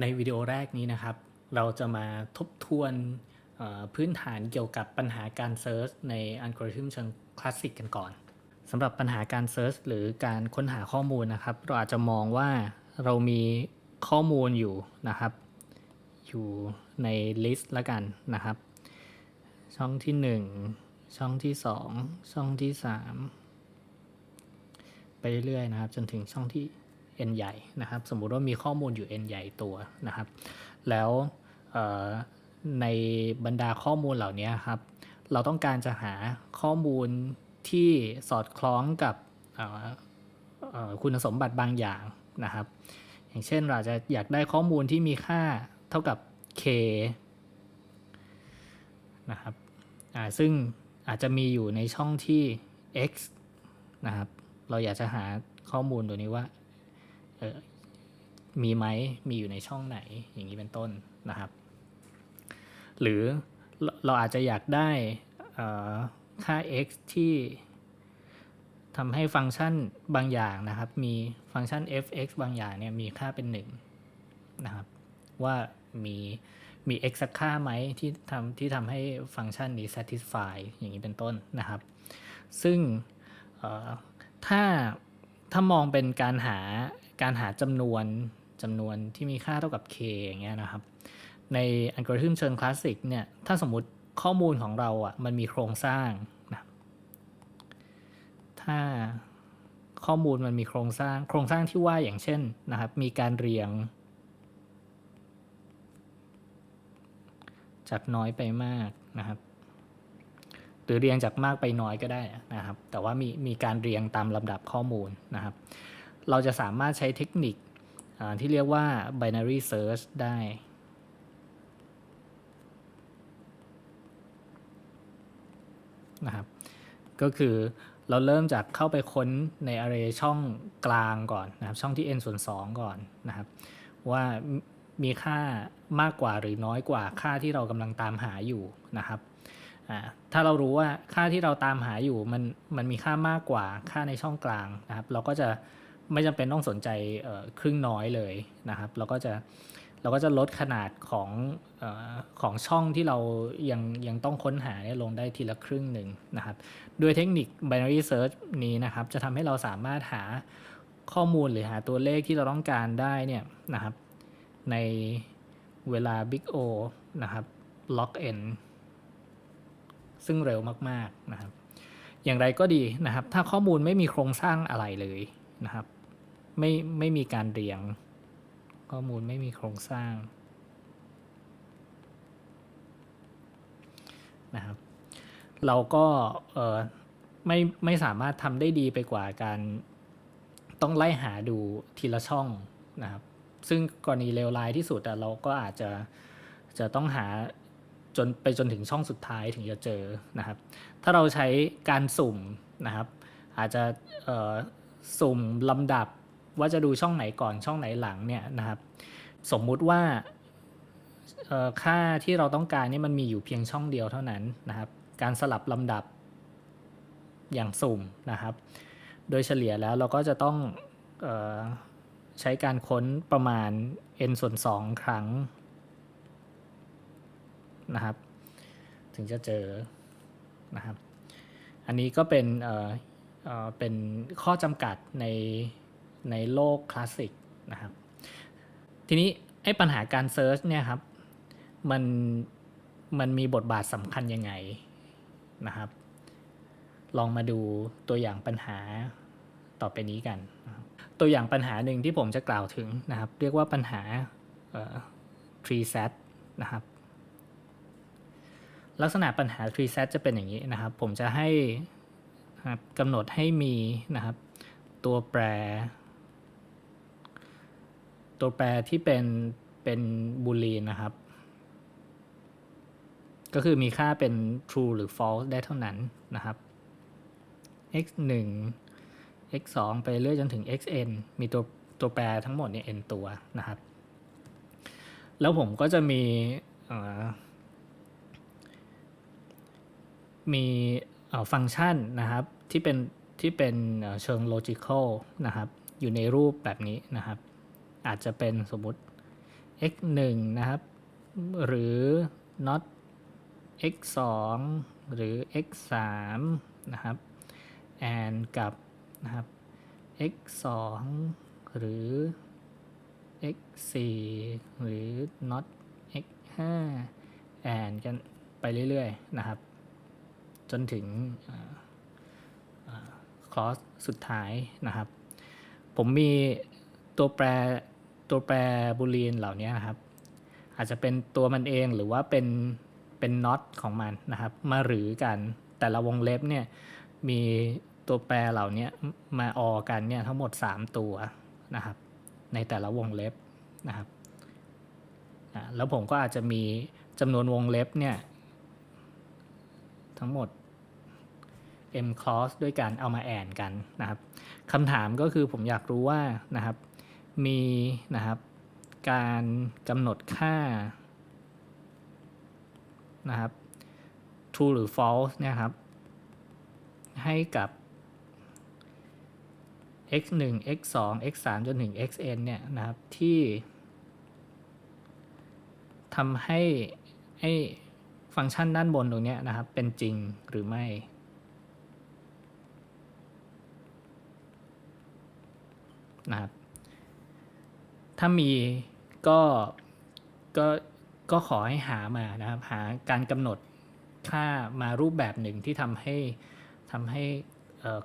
ในวิดีโอแรกนี้นะครับ เราจะมาทบทวนพื้นฐานเกี่ยวกับปัญหาการเซิร์ชในอัลกอริทึมเชิงคลาสสิกกันก่อนสำหรับปัญหาการเซิร์ชหรือการค้นหาข้อมูลนะครับ เราอาจจะมองว่าเรามีข้อมูลอยู่นะครับ อยู่ในลิสต์ละกันนะครับ ช่องที่ 1 ช่องที่ 2 ช่องที่ 3 ไปเรื่อยๆนะครับ จนถึงช่องที่ n ใหญ่นะครับ สมมุติว่ามีข้อมูลอยู่ n ใหญ่ตัวนะครับ แล้วในบรรดาข้อมูลเหล่านี้ครับ เราต้องการจะหาข้อมูลที่สอดคล้องกับคุณสมบัติบางอย่างนะครับ อย่างเช่นเราจะอยากได้ข้อมูลที่มีค่าเท่ากับ k นะครับซึ่งอาจจะมีอยู่ในช่องที่ x นะครับ เราอยากจะหาข้อมูลตัวนี้ว่า ออมีไหมมีอยู่ในช่องไหนอย่างนี้เป็นต้นนะครับ หรือเราเราอาจจะอยากได้ค่า x ที่ทำให้ฟังก์ชันบางอย่างนะครับ มีฟังก์ชัน f(x) บางอย่างเนี่ยมีค่าเป็น1นะครับ ว่ามีมี x สักค่าไหมที่ทำที่ทำให้ฟังก์ชันนี้ satisfy อย่างนี้เป็นต้นนะครับ ซึ่งถ้าถ้ามองเป็นการหา การหาจำนวนจำนวนที่มีค่าเท่ากับ k อย่างเงี้ยนะครับ ในอัลกอริทึมเชิงคลาสสิกเนี่ยถ้าสมมุติข้อมูลของเราอะมันมีโครงสร้างนะถ้าข้อมูลมันมีโครงสร้าง โครงสร้างที่ว่าอย่างเช่นนะครับ มีการเรียง จากน้อยไปมากนะครับ หรือเรียงจากมากไปน้อยก็ได้นะครับ แต่ว่ามีมีการเรียงตามลำดับข้อมูลนะครับ เราจะสามารถใช้เทคนิคที่เรียกว่า binary search ได้ นะครับ ก็คือเราเริ่มจากเข้าไปค้นใน array ช่องกลางก่อนนะครับ ช่องที่ n ส่วน2ก่อนนะครับ ว่ามีค่ามากกว่าหรือน้อยกว่าค่าที่เรากำลังตามหาอยู่นะครับ ถ้าเรารู้ว่าค่าที่เราตามหาอยู่มันมันมีค่ามากกว่าค่าในช่องกลางนะครับ เราก็จะ ไม่จำเป็นต้องสนใจครึ่งน้อยเลยนะครับ เราก็จะเราก็จะลดขนาดของออของช่องที่เรายังยังต้องค้นหาเนี่ยลงได้ทีละครึ่งหนึ่งนะครับด้วยเทคนิค binary search นี้นะครับ จะทำให้เราสามารถหาข้อมูลหรือหาตัวเลขที่เราต้องการได้เนี่ยนะครับในเวลา Big O นะครับ log n ซึ่งเร็วมาก ๆ นะครับ อย่างไรก็ดีนะครับ ถ้าข้อมูลไม่มีโครงสร้างอะไรเลยนะครับ ไม่ไม่มีการเรียง ข้อมูลไม่มีโครงสร้างนะครับเราก็เออไม่ไม่สามารถทำได้ดีไปกว่าการต้องไล่หาดูทีละช่องนะครับ ซึ่งกรณีเลวร้ายที่สุดเราก็อาจจะจะต้องหาจนไปจนถึงช่องสุดท้ายถึงจะเจอนะครับ ถ้าเราใช้การสุ่มนะครับ อาจจะเออสุ่มลำดับ ว่าจะดูช่องไหนก่อนช่องไหนหลังเนี่ยนะครับ สมมุติว่าค่าที่เราต้องการนี่มันมีอยู่เพียงช่องเดียวเท่านั้นนะครับ การสลับลำดับอย่างสุ่มนะครับ โดยเฉลี่ยแล้วเราก็จะต้องออใช้การค้นประมาณ n ส่วน 2 ครั้งนะครับ ถึงจะเจอนะครับ อันนี้ก็เป็นเเเป็นข้อจำกัดใน ในโลกคลาสสิกนะครับ ทีนี้ไอ้ปัญหาการเซิร์ชเนี่ยครับ มันมันมีบทบาทสำคัญยังไงนะครับ ลองมาดูตัวอย่างปัญหาต่อไปนี้กัน ตัวอย่างปัญหาหนึ่งที่ผมจะกล่าวถึงนะครับ เรียกว่าปัญหา tree set นะครับ ลักษณะปัญหา tree set จะเป็นอย่างนี้นะครับ ผมจะให้กำหนดให้มีนะครับ ตัวแปร ตัวแปรที่เป็นเป็นบูลีนนะครับ ก็คือมีค่าเป็น true หรือ false ได้เท่านั้นนะครับ x 1 x 2ไปเรื่อยจนถึง xn มีตัวตัวแปรทั้งหมดเนี่ย n ตัวนะครับ แล้วผมก็จะมีมีฟังก์ชันนะครับที่เป็นที่เป็นเอ่อเชิง logical นะครับ อยู่ในรูปแบบนี้นะครับ อาจจะเป็นสมมุติ x 1นะครับ หรือ not x 2หรือ x 3นะครับ and กับนะครับ x 2หรือ x 4หรือ not x 5 and กันไปเรื่อยๆนะครับ จนถึงคลอสสุดท้ายนะครับ ผมมีตัวแปร ตัวแปรบูลีนเหล่านี้นะครับ อาจจะเป็นตัวมันเองหรือว่าเป็นเป็นน็อตของมันนะครับ มาหรือกันแต่ละวงเล็บเนี่ยมีตัวแปรเหล่านี้มาออกันเนี่ยทั้งหมด 3 ตัวนะครับ ในแต่ละวงเล็บนะครับแล้วผมก็อาจจะมีจำนวนวงเล็บเนี่ยทั้งหมด m cross ด้วยการเอามาแอนกันนะครับคำถามก็คือผมอยากรู้ว่านะครับ มีนะครับ การกำหนดค่านะครับ true หรือ false เนี่ยครับ ให้กับ x 1 x 2 x 3จนถึง xn เนี่ยนะครับ ที่ทำให้ไอ้ฟังก์ชันด้านบนตรงนี้นะครับ เป็นจริงหรือไม่นะครับ ถ้ามีก็ก็ก็ขอให้หามานะครับ หาการกำหนดค่ามารูปแบบหนึ่งที่ทำให้ทำให้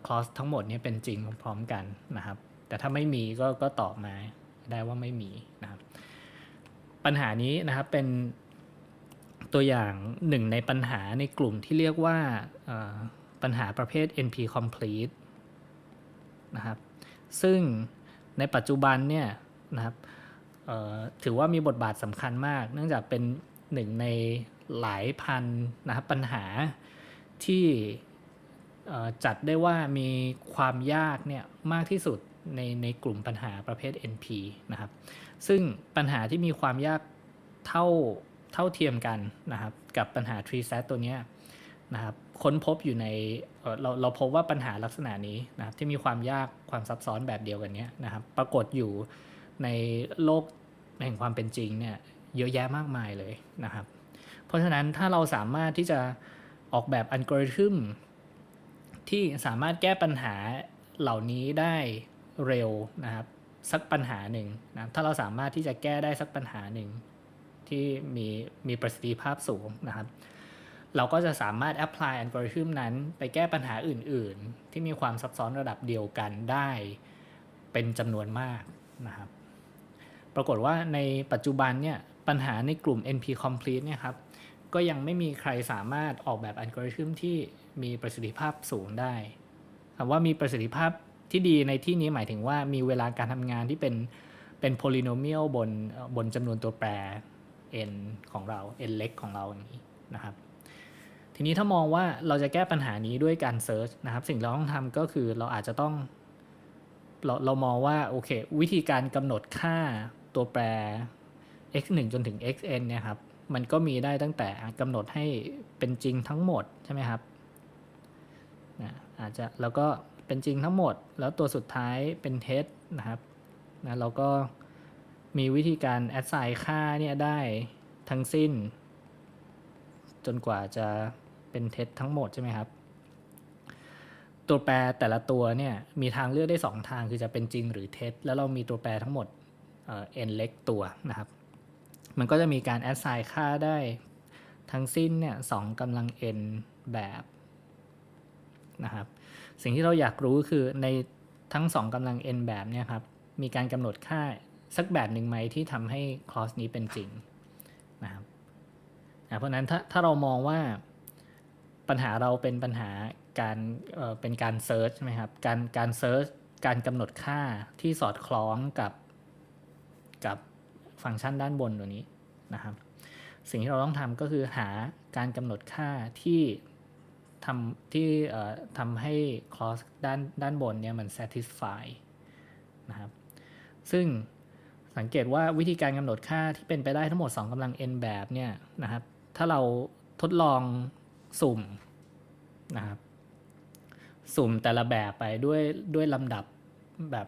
คลอสทั้งหมดนี้เป็นจริงพร้อมกันนะครับ แต่ถ้าไม่มีก็ก็ตอบมาได้ว่าไม่มีนะครับ ปัญหานี้นะครับเป็นตัวอย่างหนึ่งในปัญหาในกลุ่มที่เรียกว่าปัญหาประเภท NP complete นะครับ ซึ่งในปัจจุบันเนี่ย นะครับถือว่ามีบทบาทสำคัญมาก เนื่องจากเป็นหนึ่งในหลายพันนะครับปัญหาที่จัดได้ว่ามีความยากเนี่ยมากที่สุดในในกลุ่มปัญหาประเภท NP นะครับ ซึ่งปัญหาที่มีความยากเท่าเท่าเทียมกันนะครับ กับปัญหา tree set ตัวนี้นะครับค้นพบอยู่ในเเราเราพบว่าปัญหาลักษณะนี้นะครับที่มีความยากความซับซ้อนแบบเดียวกันนี้นะครับ ปรากฏอยู่ ในโลกแห่งความเป็นจริงเนี่ยเยอะแยะมากมายเลยนะครับ เพราะฉะนั้นถ้าเราสามารถที่จะออกแบบอัลกอริทึมที่สามารถแก้ปัญหาเหล่านี้ได้เร็วนะครับ สักปัญหาหนึ่งนะถ้าเราสามารถที่จะแก้ได้สักปัญหาหนึ่งที่มีมีประสิทธิภาพสูงนะครับ เราก็จะสามารถ apply algorithm นั้น ไปแก้ปัญหาอื่น ๆ ที่มีความซับซ้อนระดับเดียวกันได้เป็นจำนวนมากนะครับ รากฏว่าในปัจจุบันเนี่ยปัญหาในกลุ่ม NP complete เนี่ยครับก็ยังไม่มีใครสามารถออกแบบอัลกอริทึมที่มีประสิทธิภาพสูงได้คำว่ามีประสิทธิภาพที่ดีในที่นี้หมายถึงว่ามีเวลาการทำงานที่เป็นเป็น polynomial บนบนจำนวนตัวแปร n ของเรา n เล็กของเราอย่างนี้นะครับ ทีนี้ถ้ามองว่าเราจะแก้ปัญหานี้ด้วยการเซิร์ชนะครับ สิ่งเราต้องทำก็คือเราอาจจะต้อง เราเรามองว่าโอเค วิธีการกำหนดค่า ตัวแปร x 1จนถึง xn เนี่ยครับ มันก็มีได้ตั้งแต่กำหนดให้เป็นจริงทั้งหมดใช่ไหมครับนะอาจจะแล้วก็เป็นจริงทั้งหมด แล้วตัวสุดท้ายเป็นเท็จนะครับนะเราก็มีวิธีการ assign ค่าเนี่ยได้ทั้งสิ้น จนกว่าจะเป็นเท็จทั้งหมดใช่ไหมครับ ตัวแปรแต่ละตัวเนี่ยมีทางเลือกได้ 2 ทางคือจะเป็นจริงหรือเท็จแล้วเรามีตัวแปรทั้งหมด เอ่อ n เล็กตัวนะครับ มันก็จะมีการ assign ค่าได้ทั้งสิ้นเนี่ยสองกำลัง n แบบนะครับ สิ่งที่เราอยากรู้คือในทั้ง2กำลัง n แบบเนี่ยครับ มีการกำหนดค่าสักแบบหนึ่งไหมที่ทำให้ clause นี้เป็นจริงนะครับนะเพราะนั้นถ้าถ้าเรามองว่าปัญหาเราเป็นปัญหาการเอ่อเป็นการ search ใช่ไหมครับ การการ search การกำหนดค่าที่สอดคล้องกับ กับฟังก์ชันด้านบนตัวนี้นะครับ สิ่งที่เราต้องทำก็คือหาการกำหนดค่าที่ทำที่ทำให้ clause ด้านด้านบนเนี่ยมัน satisfy นะครับซึ่งสังเกตว่าวิธีการกำหนดค่าที่เป็นไปได้ทั้งหมด 2กำลัง n แบบเนี่ยนะครับ ถ้าเราทดลองสุ่มนะครับสุ่มแต่ละแบบไปด้วยด้วยลำดับแบบ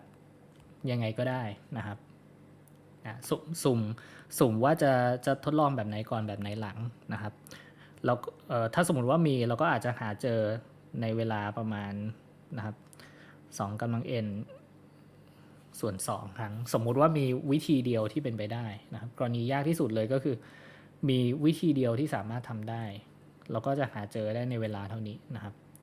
ยังไงก็ได้นะครับ นะสุ่มสุ่มสุ่มว่าจะจะทดลองแบบไหนก่อนแบบไหนหลังนะครับแล้วเถ้าสมมติว่ามีเราก็อาจจะหาเจอในเวลาประมาณนะครับสองกำลัง n ส่วน 2 ครั้ง สมมุติว่ามีวิธีเดียวที่เป็นไปได้นะครับกรณียากที่สุดเลยก็คือ มีวิธีเดียวที่สามารถทำได้ เราก็จะหาเจอได้ในเวลาเท่านี้นะครับ